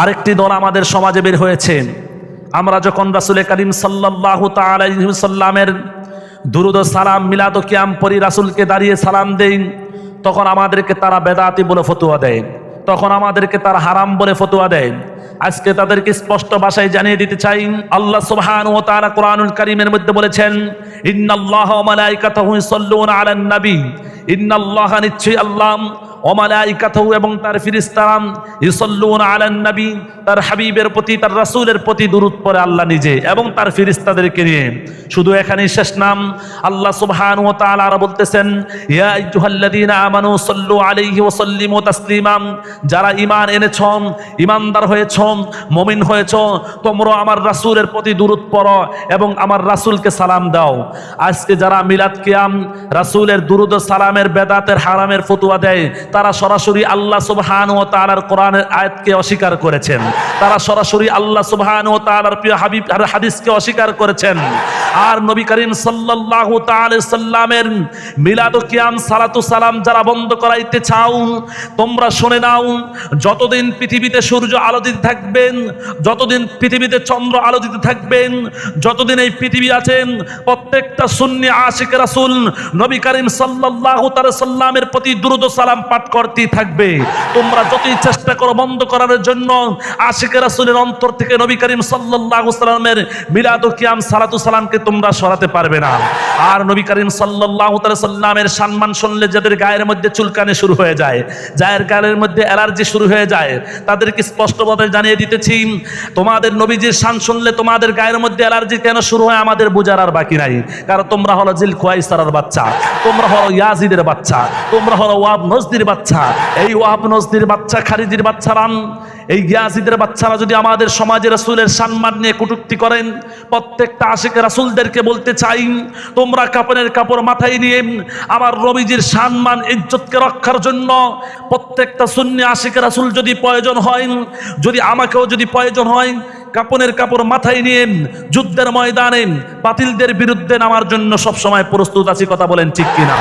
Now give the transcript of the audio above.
আরেকটি দল আমাদের সমাজে বের হয়েছে। আমরা যখন রাসুল করিম সাল্লাহ সাল্লামের দুরুদ সালাম, মিলাদ কিয়াম পরি রাসুলকে দাঁড়িয়ে সালাম দেই, তখন আমাদেরকে তারা বেদাতি বলে ফতুয়া দেয়। তখন আমাদেরকে তারা হারাম বলে ফতুয়া দেয়। আজকে তাদেরকে স্পষ্ট ভাষায় জানিয়ে দিতে চাই, আল্লাহ সুবহান ও তাআলা কোরআনুল কারীমের মধ্যে বলেছেন, ইন্নাল্লাহ ওয়া মালাইকাতাহু ইউসাল্লুনা আলান নবী ইন্নাল্লাহ নিশ্চয়ই আল্লাহ অমালাইকাতাহু এবং তার ফিরিস্তারাম ইউসাল্লুনা আলান নবী, তার হাবিবের প্রতি, তার রাসূলের প্রতি দুরূদ পড়ে আল্লাহ নিজে এবং তার ফিরিস্তাদেরকে নিয়ে। শুধু এখানেই শেষ নাম, আল্লাহ সুবহানাহু ওয়া তাআলা আর বলতেছেন, ইয়া আইয়ুহাল্লাযীনা আমানু সাল্লু আলাইহি ওয়া সাল্লিমু তাসলিমা যারা ঈমান এনেছ ঈমানদার হয়েছ মুমিন হয়েছ, তোমরা আমার রাসূলের প্রতি দুরূদ পড়ো এবং আমার রাসূলকে সালাম দাও। আজকে যারা মিলাদ কিয়াম, রাসূলের দুরূদ সালামের বেদাতের হারামের ফতোয়া দেয় তারা সরাসরি আল্লাহ সুবহানাহু ওয়া তাআলার কোরআনের আয়াতকে অস্বীকার করেছেন। তারা সরাসরি আল্লাহ সুবহানাহু ওয়া তাআলার প্রিয় হাবিব আর হাদিসকে অস্বীকার করেছেন। আর নবী করিম সাল্লাল্লাহু তাআলা সাল্লামের মিলাদ ও কিয়াম, সালাতু সালাম যারা বন্ধ করাইতে চাও, তোমরা শুনে নাও, যতদিন পৃথিবীতে সূর্য আলো দিতে থাকবেন, যতদিন পৃথিবীতে চন্দ্র আলো দিতে থাকবেন, যতদিন এই পৃথিবী আছেন, প্রত্যেকটা সুন্নি আশিক রাসূল নবী করিম সাল্লাল্লাহু তাআলা সাল্লামের প্রতি দুরূদ ও সালাম পাঠ করতেই থাকবে। তোমরা যতই চেষ্টা করো বন্ধ করার জন্য, আশিক রাসূলের অন্তর থেকে নবী করিম সাল্লাল্লাহু সাল্লামের মিলাদ কিয়াম সালাতু সালামকে তোমরা সরাতে পারবে না। আর নবী করিম তাআলা সাল্লামের সম্মান শুনলে যাদের গায়ের মধ্যে চুলকানি শুরু হয়ে যায়, যায়ের গায়ের মধ্যে অ্যালার্জি শুরু হয়ে যায়, তাদেরকে স্পষ্টভাবে জানিয়ে দিতেছি, তোমাদের নবীজির শান শুনলে তোমাদের গায়ের মধ্যে অ্যালার্জি কেন শুরু হয় আমাদের বুঝার আর বাকি নাই। কারণ তোমরা হলো জিল খোয়াইসারার বাচ্চা, তোমরা হলো ইয়াজিদের বাচ্চা, তোমরা হলো ওয়াব নজদির বাচ্চা, এই ওয়াব নজদির বাচ্চা খারিজির বাচ্চারান এই গিয়াসিদের বাচ্চারা যদি আমাদের সমাজে রাসূলের সম্মান নিয়ে কটূক্তি করেন, প্রত্যেকটা আশিক রাসূলদেরকে বলতে চাই, তোমরা কাপড়ের কাপড় মাথায় নিয়ে আমার রবিজির সম্মান, ইজ্জতকে রক্ষার জন্য প্রত্যেকটা সুন্নি আশিক রাসূল যদি প্রয়োজন হয়, যদি আমাকেও যদি প্রয়োজন হয়, কাপনের কাপড় মাথায় নিয়ে যুদ্ধের ময়দানে বাতিলদের বিরুদ্ধে নামার জন্য সবসময় প্রস্তুত আছি, কথা বলেন ঠিক কিনা?